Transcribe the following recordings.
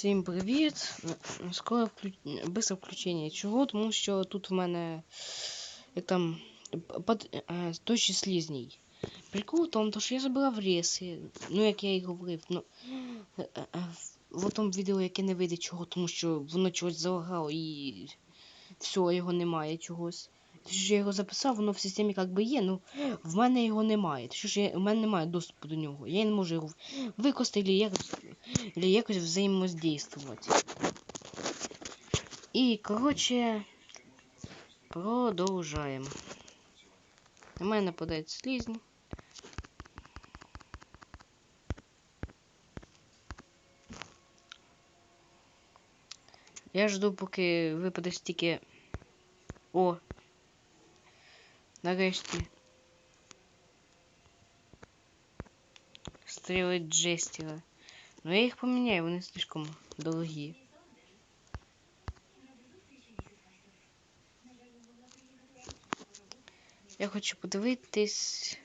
Всім привіт! Скоро вклю... быстро включення. Чого? Тому що тут в мене як там под... точі слізній. Прикол в тому, що я забирав реси, ну як я і говорив, ну в тому відео яке не вийде чого, тому що воно чогось залагало і все, його немає чогось. Що я його записав, воно в системі як би є, ну в мене його немає. Що ж я, в мене немає доступу до нього. Я не можу його використати або якось, або якось взаємодействувати. І, коротше, продовжаємо. На мене нападають слізні. Я жду, поки випаде стільки... О! Нарешті. Стріли Джестера. Ну я їх поміняю, вони слишком дорогі. Я хочу подивитись.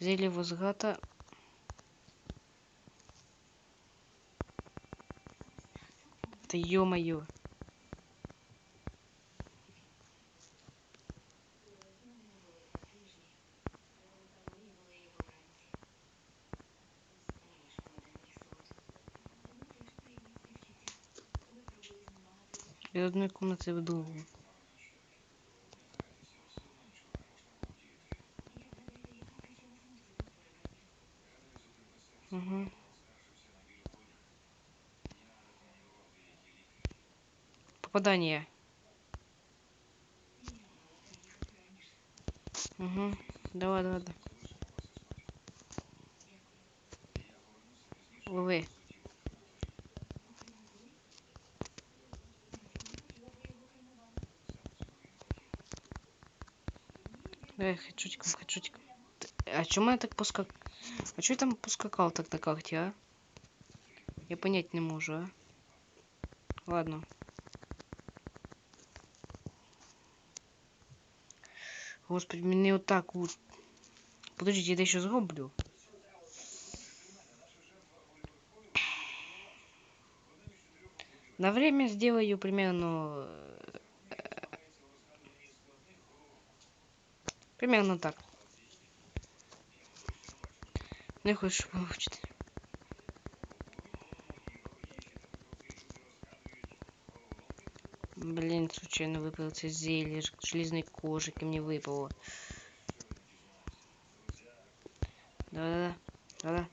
Зелье возврата. Да ё-моё. Из одной комнаты в другую. Угу. Попадание. Угу. Давай, давай, давай. Лови. Давай, хачутиком, хачутиком. А чому я так поскак... А чё я там поскакал так на карте, а? Я понять не можу, а? Ладно. Господи, вот так вот. Подождите, я еще зроблю. На время сделаю примерно... Примерно так. Не хочу получить. Блин, случайно выпал это зелье железной кожи, мне выпало. Да-да-да. Да-да.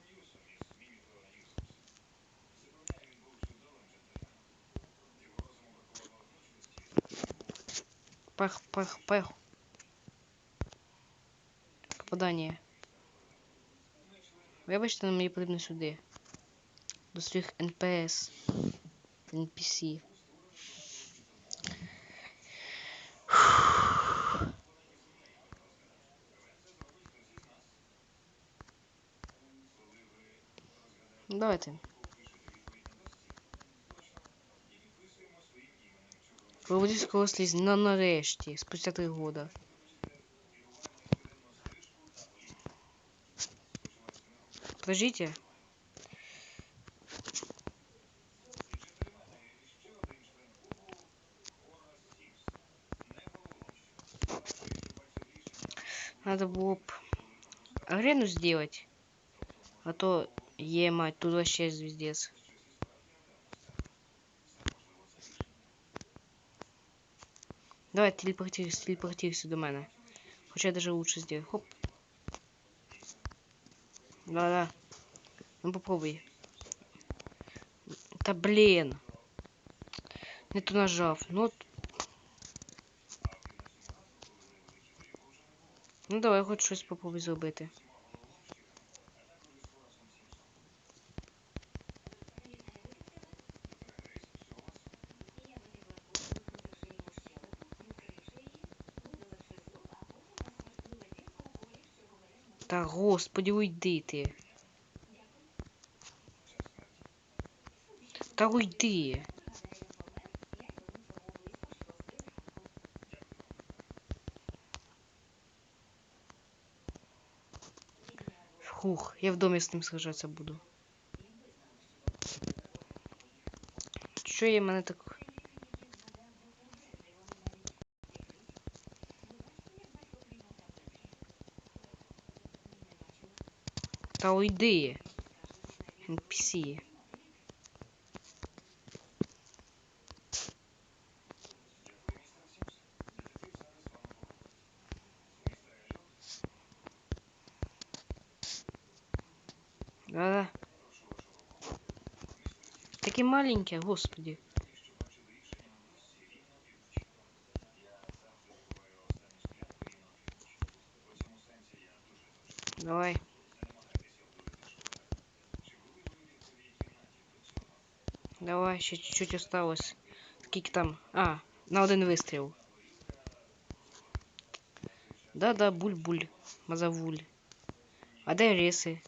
Пах, пах, пах. Попадание. Вибачте, але мені потрібно сюди. До своїх НПС. NPC. Давайте. Проводительського сліз на нарешті, спустя три года. Подождите. Надо было б арену сделать. А то, е мать, тут вообще звездец. Давай, телепортируйся, телепортируйся до мене. Хоча я даже лучше сделаю. Хоп. Да-да. Ну попробуй. Да блин. Не то нажав. Ну. Ну давай хоч щось попробуй зробити. Та господи, уйди ти. Та уйди. Хух, я в домі з ним сражатися буду. Що є мене так. Та уйди. NPC. Да-да. Такие маленькие, господи. Давай. Давай, ще чуть-чуть осталось. Скільки там? А, на один вистріл. Да-да, буль-буль. Мазавуль. А де риси?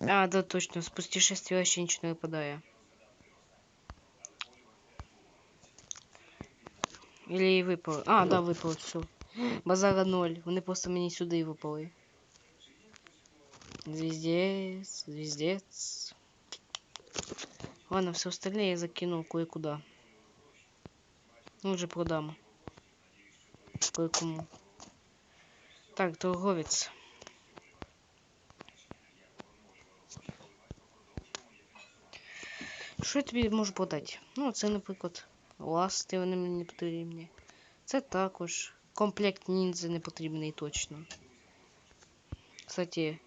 А, да, точно, с путешествия вообще ничего не выпадает. Или випало. А, да, випало, все. Базара ноль. Вони просто мені сюди випали. Звездец, звездец. Ладно, все остальное я закинул кое-куда. Ну, уже продам. Кое-кому. Так, торговец. Що я тобі можу подати? Ну, це, наприклад, ласти вони мені не потрібні. Це також. Комплект ніндзя не потрібний точно. Кстати,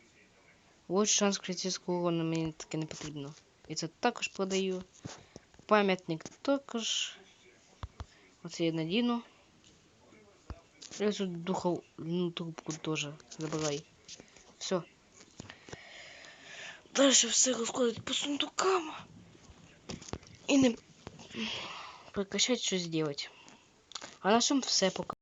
ось шанс критичного урону мені таке не потрібно. І це також продаю. Пам'ятник також. Оце я надіну. Я тут духов... Ну, трубку теж забирай. Все. Дальше все розкладати по сундукам. І не прекращать щось делать. А на цьому все пока.